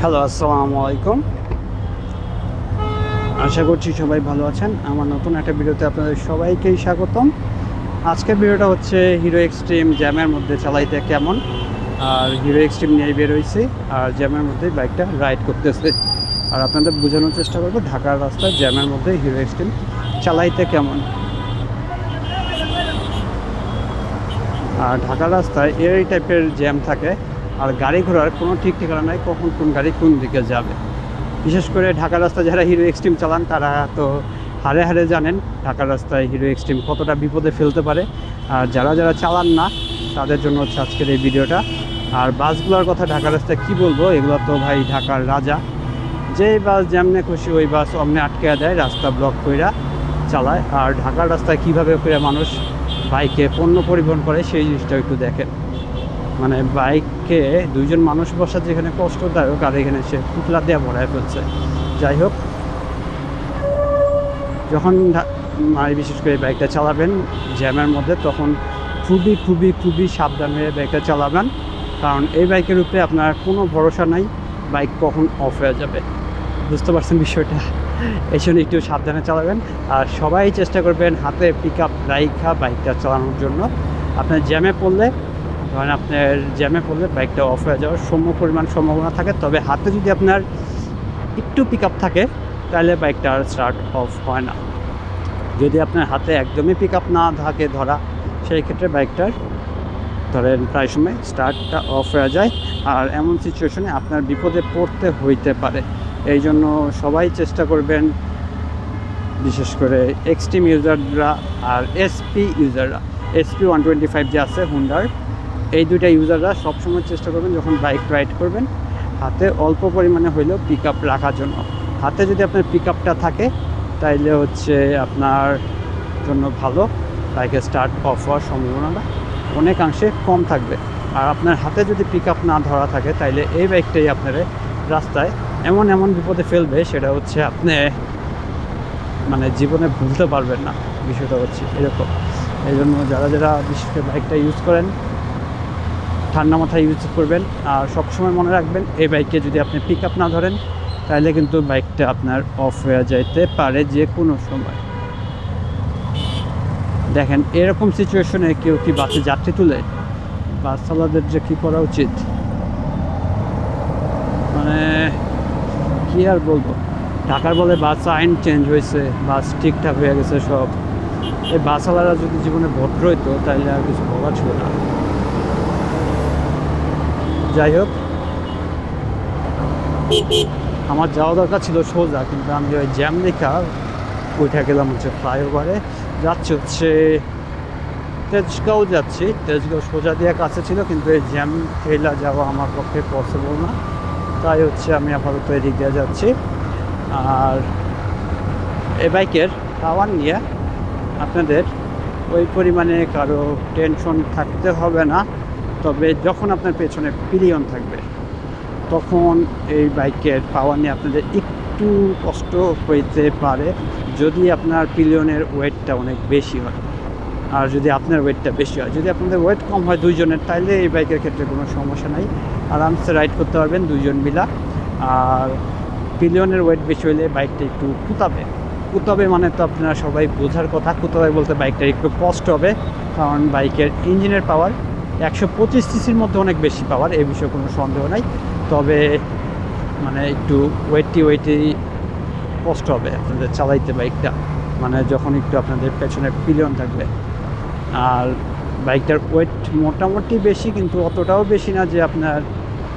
Hello আসসালামু আলাইকুম আশা করছি সবাই ভালো আছেন। আমার নতুন একটা ভিডিওতে আপনাদের সবাইকেই স্বাগতম। আজকের ভিডিওটা হচ্ছে হিরো এক্সট্রিম জ্যামের মধ্যে চালাইতে কেমন। আর হিরো এক্সট্রিম নিয়ে বের হয়েছি আর জ্যামের মধ্যে বাইকটা রাইড করতেছে। আর আপনাদের বোঝানোর চেষ্টা করব, ঢাকার রাস্তায় জ্যামের মধ্যে হিরো এক্সট্রিম চালাইতে কেমন। আর ঢাকার রাস্তায় এই টাইপের জ্যাম থাকে। আর গাড়ি ঘোড়ার কোনো ঠিক ঠিকানা নাই, কখন কোন গাড়ি কোন দিকে যাবে। বিশেষ করে ঢাকার রাস্তায় যারা হিরো এক্সট্রিম চালান, তারা তো হারে হারে জানেন ঢাকার রাস্তায় হিরো এক্সট্রিম কতটা বিপদে ফেলতে পারে। আর যারা যারা চালান না, তাদের জন্য হচ্ছে আজকের এই ভিডিওটা। আর বাসগুলোর কথা ঢাকার রাস্তায় কী বলব, এগুলো তো ভাই ঢাকার রাজা। যেই বাস যেমনে খুশি ওই বাস অমনে আটকে দেয়, রাস্তা ব্লক কইরা চালায়। আর ঢাকার রাস্তায় কীভাবে করে মানুষ বাইকে পণ্য পরিবহন করে, সেই জিনিসটা একটু দেখেন। মানে বাইকে দুইজন মানুষ বসা যেখানে কষ্টদায়ক, আর এখানে সে পুতলা দিয়ে ভরায় ফেলছে। যাই হোক, যখন মানে বিশেষ করে বাইকটা চালাবেন জ্যামের মধ্যে, তখন খুবই খুবই খুবই সাবধান বাইকটা চালাবেন। কারণ এই বাইকের উপরে আপনার কোনো ভরসা নাই, বাইক কখন অফ হয়ে যাবে। বুঝতে পারছেন বিষয়টা? এই জন্য একটু সাবধানে চালাবেন। আর সবাই চেষ্টা করবেন হাতে পিক আপ রাইখা বাইকটা চালানোর জন্য। আপনার জ্যামে পড়লে ধরেন আপনার জ্যামে পড়লে বাইকটা অফ হয়ে যাওয়ার সম পরিমাণ সম্ভাবনা থাকে। তবে হাতে যদি আপনার একটু পিক থাকে, তাহলে বাইকটা আর স্টার্ট অফ হয় না। যদি আপনার হাতে একদমই পিক আপ না থাকে ধরা, সেই ক্ষেত্রে বাইকটার ধরেন প্রায় সময় স্টার্টটা অফ হয়ে যায়। আর এমন সিচুয়েশনে আপনার বিপদে পড়তে হইতে পারে। এই জন্য সবাই চেষ্টা করবেন, বিশেষ করে এক্সট্রিম ইউজাররা আর এসপি ইউজাররা এসপি ওয়ান টোয়েন্টি ফাইভ যে আছে হুন্ডার এই দুইটা ইউজাররা সবসময় চেষ্টা করবেন যখন বাইক রাইড করবেন, হাতে অল্প পরিমাণে হইলেও পিক আপ রাখার জন্য। হাতে যদি আপনার পিক আপটা থাকে, তাইলে হচ্ছে আপনার জন্য ভালো। বাইকের স্টার্ট অফ হওয়ার সম্ভাবনাটা অনেকাংশে কম থাকবে। আর আপনার হাতে যদি পিক আপ না ধরা থাকে, তাইলে এই বাইকটাই আপনার রাস্তায় এমন এমন বিপদে ফেলবে, সেটা হচ্ছে আপনি মানে জীবনে ভুলতে পারবেন না। বিষয়টা হচ্ছে এরকম। এই জন্য যারা যারা বিশেষ করে বাইকটা ইউজ করেন ঠান্ডা মাথায় ইউজ করবেন। আর সবসময় মনে রাখবেন, এই বাইকে যদি আপনি পিক আপ না ধরেন, তাহলে কিন্তু বাইকটা আপনার অফ হয়ে যাইতে পারে যে কোনো সময়। দেখেন, এরকম সিচুয়েশনে কেউ কি বাসে যাত্রী তুলে? বাস চালাদের যে কী করা উচিত? মানে কি আর বলব? ঢাকার বলে বাস আইন চেঞ্জ হয়েছে, বাস ঠিকঠাক হয়ে গেছে সব। এই বাসওয়ালারা যদি জীবনে ভদ্র হইতো তাহলে আর কিছু বলার ছিল না। যাই হোক, আমার যাওয়া দরকার ছিল সোজা, কিন্তু আমি ওই জ্যাম দেখা উঠে গেলাম হচ্ছে ফ্লাইওভারে। যাচ্ছে হচ্ছে তেজগাঁও যাচ্ছি। তেজগাঁও সোজা দিয়ে কাছে ছিল, কিন্তু এই জ্যাম ঠেলা যাওয়া আমার পক্ষে পসিবল না। তাই হচ্ছে আমি আপাতত এদিক দিয়ে যাচ্ছি। আর এ বাইকের পাওয়ার নিয়ে আপনাদের ওই পরিমাণে কারও টেনশন থাকতে হবে না। তবে যখন আপনার পেছনে পিলিয়ন থাকবে, তখন এই বাইকের পাওয়ার নিয়ে আপনাদের একটু কষ্ট হইতে পারে যদি আপনার পিলিয়নের ওয়েটটা অনেক বেশি হয়। আর যদি আপনার ওয়েটটা বেশি হয়, যদি আপনাদের ওয়েট কম হয় দুইজনের তাইলে এই বাইকের ক্ষেত্রে কোনো সমস্যা নাই। আরামসে রাইড করতে পারবেন দুইজন মিলা। আর পিলিয়নের ওয়েট বেশি হলে বাইকটা একটু কুতাবে। কুতাবে মানে তো আপনারা সবাই বোঝার কথা, কুতাবে বলতে বাইকটা একটু কষ্ট হবে, কারণ বাইকের ইঞ্জিনের পাওয়ার একশো পঁচিশ সিসির মধ্যে অনেক বেশি পাওয়ার, এ বিষয়ে কোনো সন্দেহ নাই। তবে মানে একটু ওয়েটটি ওয়েটি কষ্ট হবে আপনাদের চালাইতে বাইকটা। মানে যখন একটু আপনাদের পেছনে পিলিয়ন থাকবে। আর বাইকটার ওয়েট মোটামুটি বেশি, কিন্তু অতটাও বেশি না যে আপনার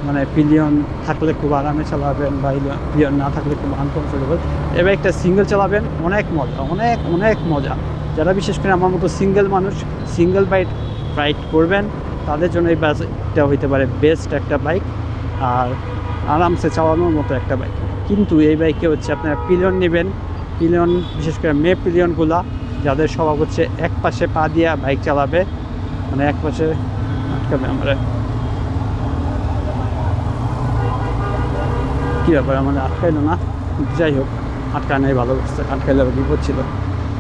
মানে পিলিয়ন থাকলে খুব আরামে চালাবেন বা পিলিয়ন না থাকলে খুব আনকমফোর্টেবল এই বাইকটা সিঙ্গেল চালাবেন, অনেক মজা, অনেক অনেক মজা। যারা বিশেষ করে আমার মতো সিঙ্গেল মানুষ সিঙ্গেল বাইক রাইড করবেন তাদের জন্য এই বাইকটা হইতে পারে বেস্ট একটা বাইক আর আরামসে চালানোর মতো একটা বাইক কিন্তু এই বাইকে হচ্ছে আপনারা পিলিয়ন নেবেন। পিলিয়ন বিশেষ করে মে পিলিয়নগুলা যাদের স্বভাব হচ্ছে এক পাশে পা দিয়া বাইক চালাবে মানে এক পাশে আটকাবে আমরা। কী ব্যাপার আমাদের আটকাইলো না? যাই হোক আটকায় নাই ভালো করছে আটকাইলে বিপদ ছিল।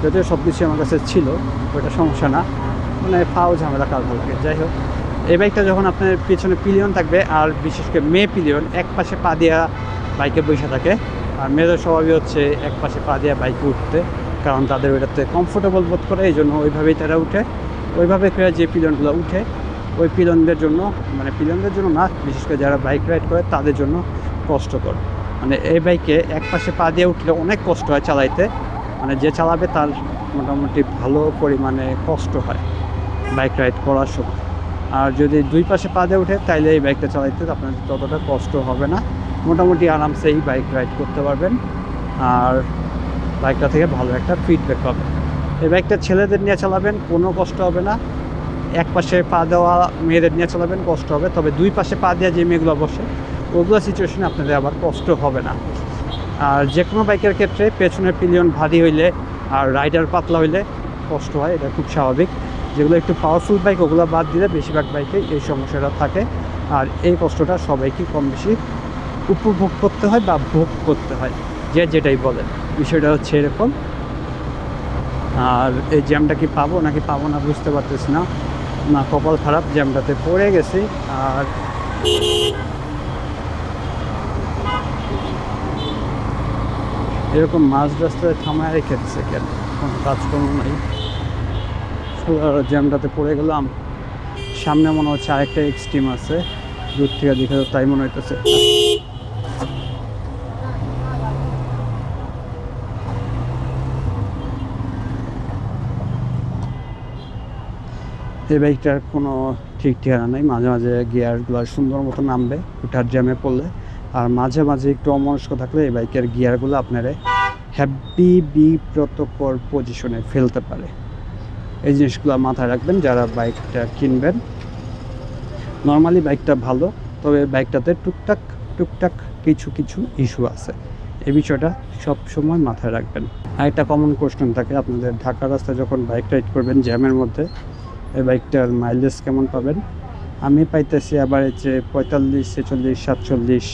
যদিও সব কিছু আমার কাছে ছিল, ওইটা সমস্যা না। মানে ফাও ঝামেলা কাজ লাগে যাই হোক। এই বাইকটা যখন আপনার পেছনে পিলিয়ন থাকবে, আর বিশেষ করে মেয়ে পিলিয়ন, এক পাশে পা দেওয়া বাইকে বসে থাকে, আর মেয়েদের স্বভাবই হচ্ছে এক পাশে পা দেওয়া বাইকে উঠতে, কারণ তাদের ওইটাতে কমফোর্টেবল বোধ করে, এই জন্য ওইভাবেই তারা উঠে। ওইভাবে করে যে পিলিয়নগুলো উঠে, ওই পিলিয়নদের জন্য মানে পিলিয়নদের জন্য না, বিশেষ করে যারা বাইক রাইড করে, তাদের জন্য কষ্টকর। মানে এই বাইকে এক পাশে পা দিয়ে উঠলে অনেক কষ্ট হয় চালাইতে মানে যে চালাবে তার মোটামুটি ভালো পরিমাণে কষ্ট হয় বাইক রাইড করার সময়। আর যদি দুই পাশে পা দিয়ে উঠে তাইলে এই বাইকটা চালাইতে আপনার ততটা কষ্ট হবে না। মোটামুটি আরামসে এই বাইক রাইড করতে পারবেন। আর বাইকটা থেকে ভালো একটা ফিডব্যাক পাবেন। এই বাইকটা ছেলেদের নিয়ে চালাবেন, কোনো কষ্ট হবে না। এক পাশে পা দেওয়া মেয়েদের নিয়ে চালাবেন, কষ্ট হবে। তবে দুই পাশে পা দেওয়া যে মেয়েগুলো বসে, ওগুলো সিচুয়েশনে আপনাদের আবার কষ্ট হবে না। আর যে কোনো বাইকের ক্ষেত্রে পেছনের পিলিয়ন ভারী হইলে আর রাইডার পাতলা হইলে কষ্ট হয়, এটা খুব স্বাভাবিক। যেগুলো একটু পাওয়ারফুল বাইক ওগুলো বাদ দিলে বেশিরভাগ বাইকে এই সমস্যাটা থাকে। আর এই কষ্টটা সবাইকে কম বেশি উপভোগ করতে হয় বা ভোগ করতে হয়, যে যেটাই বলে বিষয়টা হচ্ছে এরকম। আর এই জ্যামটা কি পাবো নাকি পাবো না বুঝতে পারতেছি না। না, কপাল খারাপ জ্যামটাতে পড়ে গেছি। আর এরকম মাঝ রাস্তায় থামায় রেখে কেন? কোনো কাজকর্ম নাই। জ্যামটাতে পড়ে গেলাম। সামনে মনে হচ্ছে আরেকটা এক্সট্রিম আছে। দূর থেকে দেখে তাই মনে হইতেছে। এই বাইকটার কোনো ঠিক ঠিকানা নেই। মাঝে মাঝে গিয়ারগুলো সুন্দর মতো নামবে ওটার জ্যামে পড়লে। আর মাঝে মাঝে একটু অমনস্ক থাকলে এই বাইকের গিয়ারগুলো আপনারা হ্যাপি বি বিব্রতকর পজিশনে ফেলতে পারে। এই জিনিসগুলো মাথায় রাখবেন, যারা বাইকটা কিনবেন। নর্মালি বাইকটা ভালো, তবে বাইকটাতে টুকটাক টুকটাক কিছু কিছু ইস্যু আছে। এই বিষয়টা সব সময় মাথায় রাখবেন। আর একটা কমন কোশ্চেন থাকে আপনাদের, ঢাকা রাস্তায় যখন বাইক রাইড করবেন, জ্যামের মধ্যে, এই বাইকটার মাইলেজ কেমন পাবেন? আমি পাইতেছি আবার যে পঁয়তাল্লিশ, ছেচল্লিশ, সাতচল্লিশ,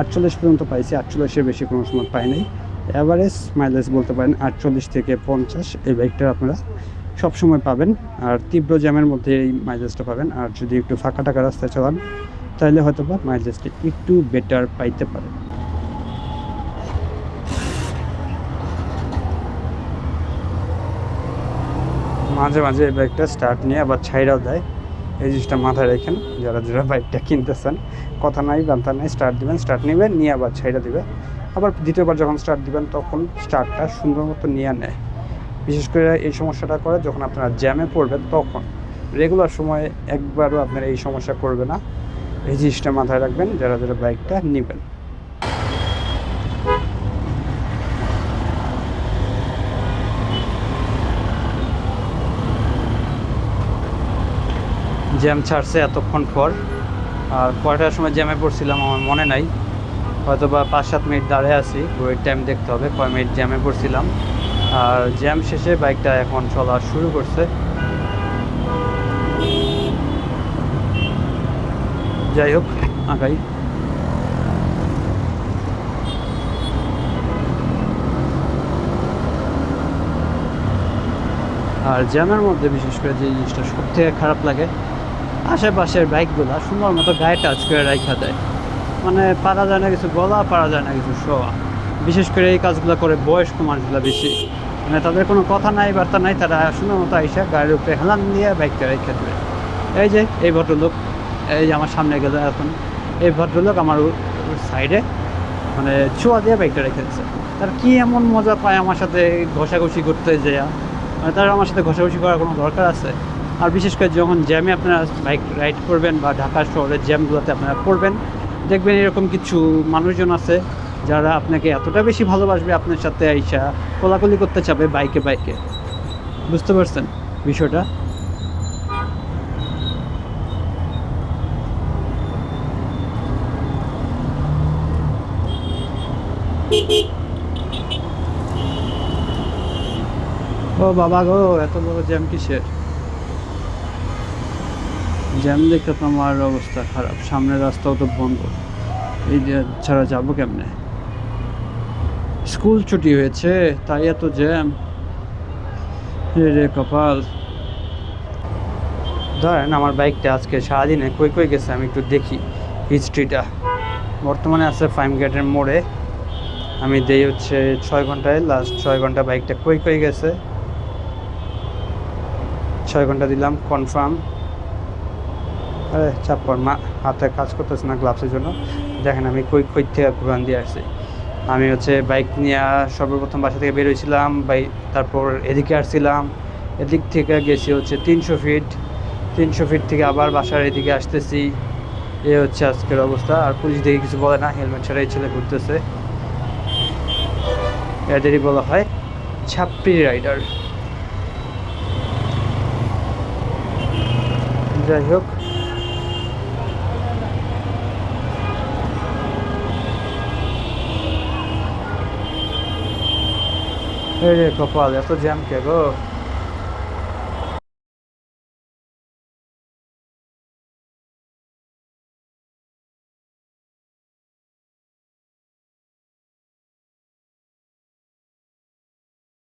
আটচল্লিশ পর্যন্ত পাইছি, আটচল্লিশের বেশি কোনো সময় পাই নাই। অ্যাভারেজ মাইলেজ বলতে পারেন আটচল্লিশ থেকে পঞ্চাশ, এই বাইকটা আপনারা সবসময় পাবেন। আর তীব্র জ্যামের মধ্যে এই মাইলেজটা পাবেন। আর যদি একটু ফাঁকা টাকা রাস্তায় চালান তাহলে হয়তো বা মাইলেজটা একটু বেটার পাইতে পারেন। মাঝে মাঝে এই বাইকটা স্টার্ট নিয়ে আবার ছাইড়াও দেয়। এই জিনিসটা মাথায় রাখেন, যারা যারা বাইকটা কিনতেছেন, কথা নাই বান্তা নাই স্টার্ট দিবেন স্টার্ট নেবেন, নিয়ে আবার ছাইড়া দিবে আবার দ্বিতীয়বার যখন স্টার্ট দিবেন, তখন স্টার্টটা সুন্দর মতো নিয়ে নেয়। বিশেষ করে এই সমস্যাটা করে যখন আপনারা জ্যামে পড়বেন তখন রেগুলার সময়ে একবারও আপনারা এই সমস্যা করবে না। এই জিনিসটা মাথায় রাখবেন, যারা যারা বাইকটা নেবেন। জ্যাম ছাড়ছে এতক্ষণ পর। আর কয়টার সময় জ্যামে পড়ছিলাম আমার মনে নাই। হয়তো বা পাঁচ সাত মিনিট দাঁড়িয়ে আছি ওয়েট টাইম দেখতে হবে, কয় মিনিট জ্যামে পড়ছিলাম। আর জ্যাম শেষে বাইকটা এখন চলা শুরু করছে। যাই হোক আঁকাই আর জ্যামের মধ্যে বিশেষ করে যে জিনিসটা সব থেকে খারাপ লাগে, আশেপাশের বাইকগুলো সুন্দর মতো গায়ে টাচ করে রাখা দেয়। মানে পারা যায় না কিছু, গলা পারা যায় না কিছু, শোয়া। বিশেষ করে এই কাজগুলো করে বয়স্ক মানুষগুলো বেশি। মানে তাদের কোনো কথা নাই, বার্তা নাই, তারা সুন্দর মতো আইসা গাড়ির উপরে হেলান দিয়ে বাইকটা রেখে দেবে। এই যে, এই ভদ্রলোক, এই যে আমার সামনে গেল এখন, এই ভদ্রলোক আমার সাইডে মানে ছোঁয়া দিয়ে বাইকটা রেখে দিচ্ছে তার কি এমন মজা পায় আমার সাথে ঘষাঘষি করতে যায়? মানে তার আমার সাথে ঘষাঘষি করার কোনো দরকার আছে? আর বিশেষ করে যখন জ্যামে আপনারা বাইক রাইড করবেন বা ঢাকা শহরের জ্যামগুলোতে আপনারা পড়বেন, দেখবেন এরকম কিছু মানুষজন আছে যারা আপনাকে এতটা বেশি ভালোবাসবে আপনার সাথে আইসা কোলাকুলি করতে চাবে বাইকে বাইকে। বুঝতে পারছেন বিষয়টা? ও বাবা গো, এত বড় জ্যাম কিসের? জ্যাম দেখে তো আমার অবস্থা খারাপ, সামনের রাস্তাও তো বন্ধ। এই যে ছাড়া যাব কেমনে? স্কুল ছুটি হয়েছে, তাই এত জ্যাম। রে কপাল। ধরেন আমার বাইকটা আজকে সারাদিনে কই কই গেছে, আমি একটু দেখি হিস্ট্রিটা বর্তমানে আছে ফাইভ গেটের মোড়ে। আমি দেই হচ্ছে ছয় ঘন্টায় লাস্ট ছয় ঘণ্টা বাইকটা কই কই গেছে। ছয় ঘণ্টা দিলাম কনফার্ম চাপ্পর মা, হাতে কাজ করতেছে না গ্লাভসের জন্য। দেখেন আমি কই কই থেকে ঘুরান দিয়ে আসছি। আমি হচ্ছে বাইক নিয়ে সর্বপ্রথম বাসা থেকে বেরোইছিলাম, বাই, তারপর এদিকে আসছিলাম। এদিক থেকে গেছি হচ্ছে তিনশো ফিট তিনশো ফিট থেকে আবার বাসার এদিকে আসতেছি। এ হচ্ছে আজকের অবস্থা। আর পুলিশ দেখে কিছু বলে না, হেলমেট ছাড়াই ছেলে ঘুরতেছে। এদেরই বলা হয় ছাপ্রি রাইডার। যাই হোক এই রে কপাল এত জ্যাম কে গো?